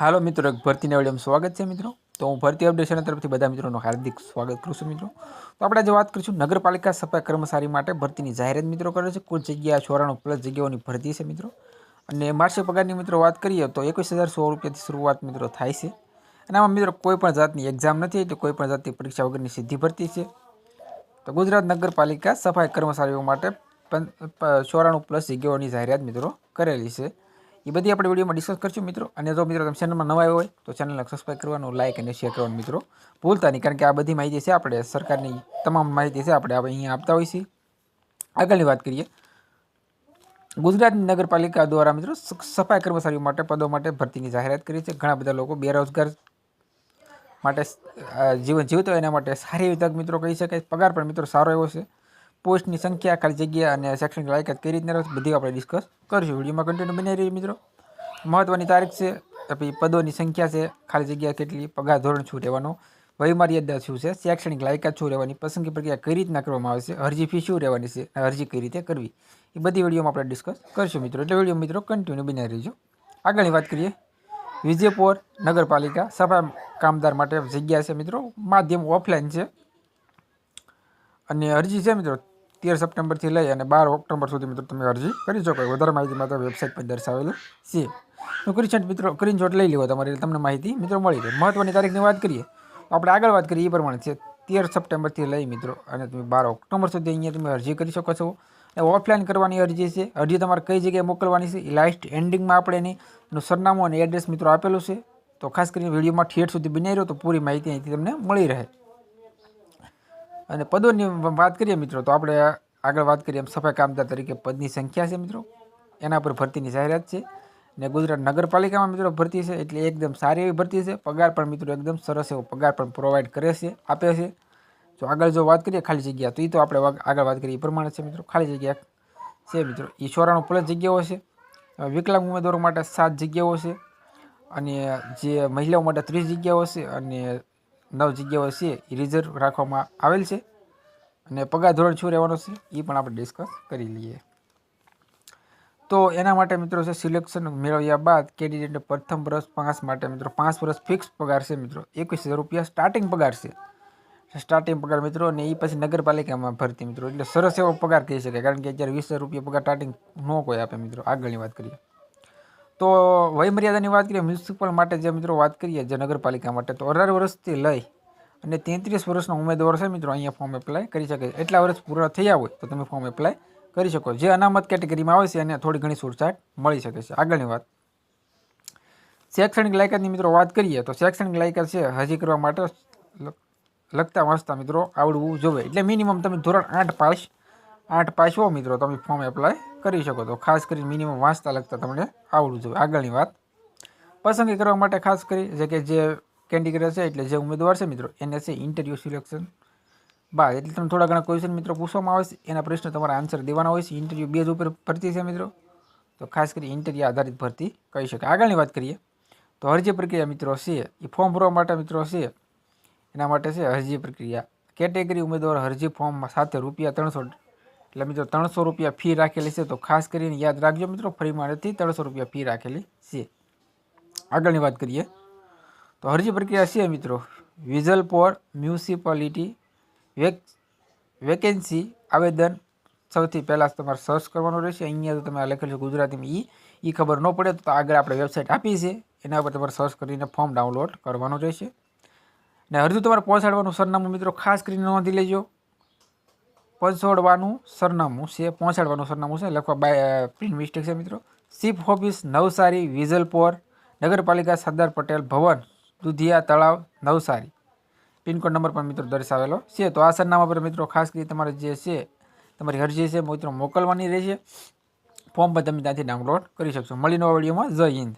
હાલો મિત્રો, એક ભરતીના વિડીયોમાં સ્વાગત છે મિત્રો. તો હું ભરતી અપડેશન તરફથી બધા મિત્રોનું હાર્દિક સ્વાગત કરું છું મિત્રો. તો આપણે આજે વાત કરીશું નગરપાલિકા સફાઈ કર્મચારી માટે ભરતીની જાહેરાત મિત્રો કરે છે. કુલ જગ્યા ચોરાણું પ્લસ જગ્યાઓની ભરતી છે મિત્રો. અને માર્ચિક પગારની મિત્રો વાત કરીએ તો એકવીસ હજાર સો રૂપિયાથી શરૂઆત મિત્રો થાય છે. અને આમાં મિત્રો કોઈપણ જાતની એક્ઝામ નથી એટલે કોઈ પણ જાતની પરીક્ષા વગરની સીધી ભરતી છે. તો ગુજરાત નગરપાલિકા સફાઈ કર્મચારીઓ માટે ચોરાણું પ્લસ જગ્યાઓની જાહેરાત મિત્રો કરેલી છે. એ બધી આપણે વિડીયોમાં ડિસ્કસ કરીશું મિત્રો. અને જો મિત્રો તમે ચેનલમાં નવા આવ્યો હોય, તો ચેનલને સબસ્ક્રાઈબ કરવાનું લાઇક અને શેર કરવાનું મિત્રો. ભૂલતા નહીં, કારણ કે આ બધી માહિતી છે આપણે સરકારની તમામ માહિતી છે આપણે અહીંયા આપતા હોઈએ છીએ આગળની વાત કરીએ. ગુજરાત નગરપાલિકા દ્વારા મિત્રો સફાઈ કર્મચારીઓ માટે, પદો માટે ભરતીની જાહેરાત કરી છે. ઘણા બધા લોકો બેરોજગાર માટે જીવન જીવતો એના માટે સારી એવી તક મિત્રો કહી શકાય. પગાર પણ મિત્રો સારો એવો છે. પોસ્ટની સંખ્યા, ખાલી જગ્યા અને શૈક્ષણિક લાયકાત કઈ રીતના બધી આપણે ડિસ્કસ કરીશું. વિડીયોમાં કન્ટિન્યુ બની રહી મિત્રો. મહત્ત્વની તારીખ છે પછી પદોની સંખ્યા છે, ખાલી જગ્યા કેટલી, પગાર ધોરણ શું રહેવાનો, વયમર્યાદા શું છે, શૈક્ષણિક લાયકાત શું રહેવાની, પસંદગી પ્રક્રિયા કઈ રીતના કરવામાં આવશે અરજી ફી શું રહેવાની છે અરજી કઈ રીતે કરવી, એ બધી વિડીયોમાં આપણે ડિસ્કસ કરીશું મિત્રો. એટલે વીડિયો મિત્રો કન્ટિન્યુ બની રહીજો. આગળની વાત કરીએ. વિજયપુર નગરપાલિકા સફાઈ કામદાર માટે જગ્યા છે મિત્રો. માધ્યમ ઓફલાઈન છે. અને અરજી છે મિત્રો તેર સપ્ટેમ્બરથી લઈ અને બાર ઓક્ટોબર સુધી મિત્રો તમે અરજી કરી શકો. વધારે માહિતી માટે વેબસાઇટ પર દર્શાવેલી છે. તો સ્ક્રીનશોટ મિત્રો સ્ક્રીનશોટ લઈ લેવો તમારી તમને માહિતી મિત્રો મળી રહે. મહત્ત્વની તારીખની વાત કરીએ, તો આપણે આગળ વાત કરીએ એ પ્રમાણે છે. તેર સપ્ટેમ્બરથી લઈ મિત્રો, અને તમે બાર ઓક્ટોબર સુધી અહીંયા તમે અરજી કરી શકો છો. એ ઓફલાઈન કરવાની અરજી છે. અરજી તમારે કઈ જગ્યાએ મોકલવાની છે એ લાસ્ટ એન્ડિંગમાં આપણે એની એનું સરનામું અને એડ્રેસ મિત્રો આપેલું છે. તો ખાસ કરીને વિડીયોમાં ઠેઠ સુધી બનાવી રહ્યો તો પૂરી માહિતી અહીંથી તમને મળી રહે. અને પદોની વાત કરીએ મિત્રો, તો આપણે આગળ વાત કરીએ એમ સફાઈ કામદાર તરીકે પદની સંખ્યા છે મિત્રો. એના પર ભરતીની જાહેરાત છે. ને ગુજરાત નગરપાલિકામાં મિત્રો ભરતી છે, એટલે એકદમ સારી એવી ભરતી છે. પગાર પણ મિત્રો એકદમ સરસ એવો પગાર પણ પ્રોવાઈડ કરે છે, આપે છે. જો આગળ જો વાત કરીએ ખાલી જગ્યા, તો એ તો આપણે આગળ વાત કરીએ એ પ્રમાણે છે મિત્રો. ખાલી જગ્યા છે મિત્રો. એ ચોરાણું પ્લસ જગ્યાઓ છે. વિકલાંગ ઉમેદવારો માટે સાત જગ્યાઓ છે. અને જે મહિલાઓ માટે ત્રીસ જગ્યાઓ છે. અને નવ જગ્યાઓ છે, એ રિઝર્વ રાખવામાં આવેલ છે. અને પગાર ધોરણ શું રહેવાનો છે, એ પણ આપણે ડિસ્કસ કરી લઈએ. તો એના માટે મિત્રો છે સિલેક્શન મેળવ્યા બાદ કેન્ડિડેટને પ્રથમ વર્ષ પાંચ માટે મિત્રો પાંચ વર્ષ ફિક્સ પગાર છે મિત્રો. એકવીસ હજાર રૂપિયા સ્ટાર્ટિંગ પગાર છે. સ્ટાર્ટિંગ પગાર મિત્રો અને એ પછી નગરપાલિકામાં ભરતી મિત્રો. એટલે સરસ એવો પગાર કહી શકાય. કારણ કે અત્યારે વીસ રૂપિયા પગાર સ્ટાર્ટિંગ ન કોઈ આપે મિત્રો. આગળની વાત કરીએ. તો વયમર્યાદાની વાત કરીએ, મ્યુનિસિપલ માટે જે મિત્રો વાત કરીએ, જે નગરપાલિકા માટે, તો અઢાર વર્ષથી લઈ અને તેત્રીસ વર્ષનો ઉમેદવાર છે મિત્રો, અહીંયા ફોર્મ એપ્લાય કરી શકે. એટલા વર્ષ પૂરા થયા હોય તો તમે ફોર્મ એપ્લાય કરી શકો. જે અનામત કેટેગરીમાં આવે છે એને થોડી ઘણી છૂટછાટ મળી શકે છે. આગળની વાત. શૈક્ષણિક લાયકાતની મિત્રો વાત કરીએ, તો શૈક્ષણિક લાયકાત છે હજી કરવા માટે લગતા વાંચતા મિત્રો આવડવું જોઈએ. એટલે મિનિમમ તમે ધોરણ આઠ પાસ આઠ પાસ મિત્રો, તમે ફોર્મ એપ્લાય કરી શકો તો ખાસ કરીને મિનિમમ વાંચતા લખતા તમને આવડવું જોઈએ. આગળની વાત. પસંદગી કરવા માટે ખાસ કરી, જે કે જે કેન્ડિડેટ છે એટલે જે ઉમેદવાર છે મિત્રો, એને છે ઇન્ટરવ્યૂ સિલેક્શન બાદ એટલે તમે થોડા ઘણા ક્વેશ્ચન મિત્રો પૂછવામાં આવે છે એના પ્રશ્ન તમારા આન્સર દેવાના હોય છે. ઇન્ટરવ્યૂ બેઝ ઉપર ભરતી છે મિત્રો. તો ખાસ કરી ઇન્ટરવ્યૂ આધારિત ભરતી કહી શકાય. આગળની વાત કરીએ. તો અરજી પ્રક્રિયા મિત્રો છે, એ ફોર્મ ભરવા માટે મિત્રો છે. એના માટે છે અરજી પ્રક્રિયા. કેટેગરી ઉમેદવાર અરજી ફોર્મ સાથે રૂપિયા ત્રણસો એટલે મિત્રો ત્રણસો રૂપિયા ફી રાખેલી છે, તો ખાસ કરીને યાદ રાખજો મિત્રો, ફ્રી નથી ત્રણસો રૂપિયા ફી રાખેલી છે. આગળની વાત કરીએ. તો અરજી પ્રક્રિયા છે મિત્રો, વિઝલ પોર મ્યુનિસિપાલિટી વેક, વેકેન્સી આવેદન સૌથી પહેલાં તમારે સર્ચ કરવાનું રહેશે. અહીંયા તો તમે લખેલું છે ગુજરાતીમાં ઈ એ ખબર ન પડે તો આગળ આપણે વેબસાઇટ આપી છે, એના પર તમારે સર્ચ કરીને ફોર્મ ડાઉનલોડ કરવાનું રહેશે. ને અરજી તમારે પહોંચાડવાનું સરનામું મિત્રો ખાસ કરીને નોંધી લેજો. પહોંચાડવાનું સરનામું છે, પહોંચાડવાનું સરનામું છે, લખવા બાય પ્રિન્ટ મિસ્ટેક છે મિત્રો. ચીફ ઓફિસ નવસારી વિઝલપોર નગરપાલિકા સરદાર પટેલ ભવન, દુધિયા તળાવ, નવસારી. પિનકોડ નંબર પણ મિત્રો દર્શાવેલો છે. તો આ સરનામા પર મિત્રો ખાસ કરી તમારે જે છે, તમારી અરજી છે, મિત્રો મોકલવાની રહેશે. ફોર્મ પણ તમે ત્યાંથી ડાઉનલોડ કરી શકશો. મળીને વિડીયોમાં જય હિન્દ.